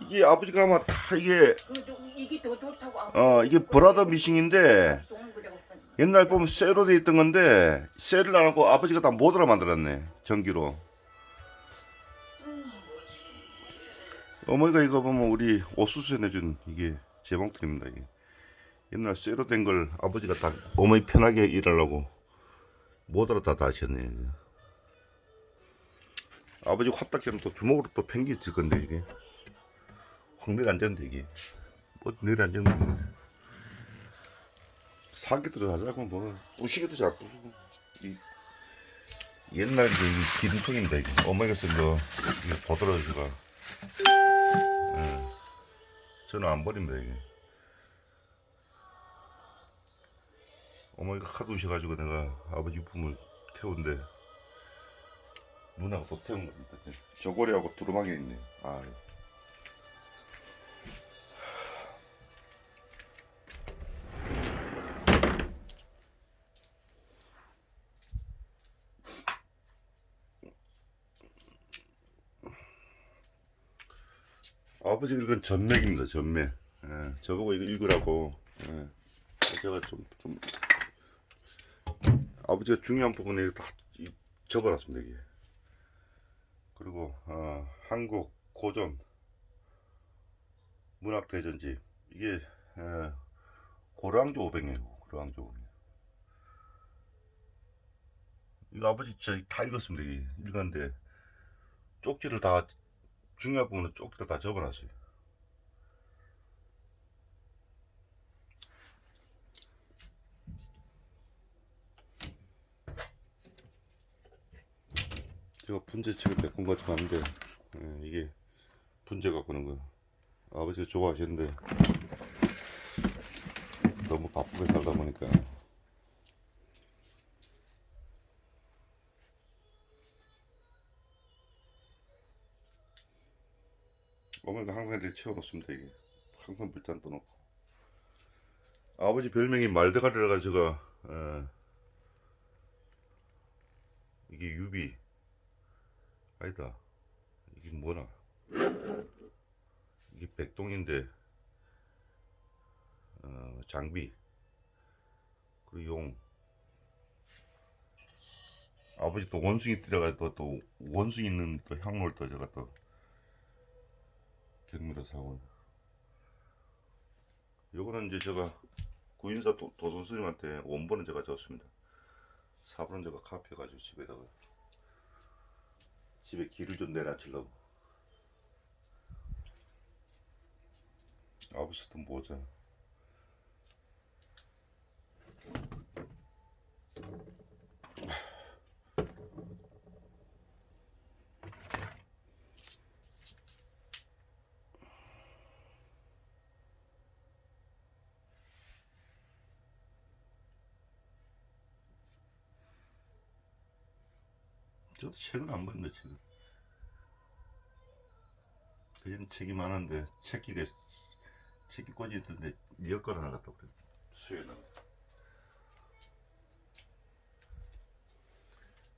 이게 아버지가 아마 다 이게 그래도 이게 더 좋다고 안어 이게 브라더 미싱인데 옛날 보면 쇠로 돼 있던 건데 쇠를 안 하고 아버지가 다 모드로 만들었네 전기로. 어머니가 이거 보면 우리 내준 이게 재봉틀입니다 이게. 옛날 쇠로 된 걸 아버지가 다 어머니 편하게 일하려고 모드로 다 다셨네 아버지 화딱지는 또 주먹으로 또 팽개칠 건데 이게 확 내려앉았는데 이게. 뭐 내려앉았는데 사기도 하자고 뭐. 부시기도 잘 부수고. 이 옛날 그 기름통입니다 이게. 어머니가 쓴거. 예. 저는 안 버립니다 이게. 어머니가 하도 오셔가지고 내가 아버지 유품을 태운데 누나가 또 태운 겁니다. 저고리하고 두루마기 있네. 아 아버지 이건 전맥입니다 전맥. 예, 저보고 이거 읽으라고. 예. 제가 좀, 좀 아버지가 중요한 부분에 다 이- 적어놨습니다 이게. 그리고 어, 한국 고전 문학 대전집 이게 예, 고랑조 500이에요 고랑조 500 이거 아버지 진짜 다 읽었습니다 이게. 읽었는데 쪽지를 다 중요한 부분은 쪽지를 다 접어놨어요. 제가 분재책을 가지고 왔는데 예, 이게 분재 갖고 오는 거 아버지가 좋아하시는데 너무 바쁘게 살다 보니까 어머니가 항상 이렇게 채워놓습니다 이게. 항상 물잔 떠놓고. 아버지 별명이 말대가리라 가지고 어, 이게 유비. 아니다. 이게 뭐나? 이게 백동인데 어, 장비. 그리고 용. 아버지 또 원숭이 들어가 또, 또 원숭이 있는 또 향로를 또 제가 또 경미로 사고 요거는 이제 제가 구인사 도, 도선 스님한테 원본은 제가 줬습니다. 4번은 제가 카피해가지고 집에다가 집에 길을 좀 내놔주려고. 아버지도 모자 저도 책은 안 봤는데 지금. 그전 책이 많은데 책기가 책기 꽂이 있던데 여권 하나 갖다 그래 수요나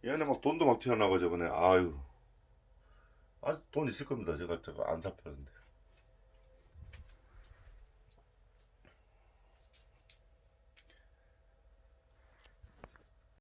얘네 막 돈도 막 튀어나와 저번에. 아유. 아직 돈 있을 겁니다. 제가 제가 안 살펴는데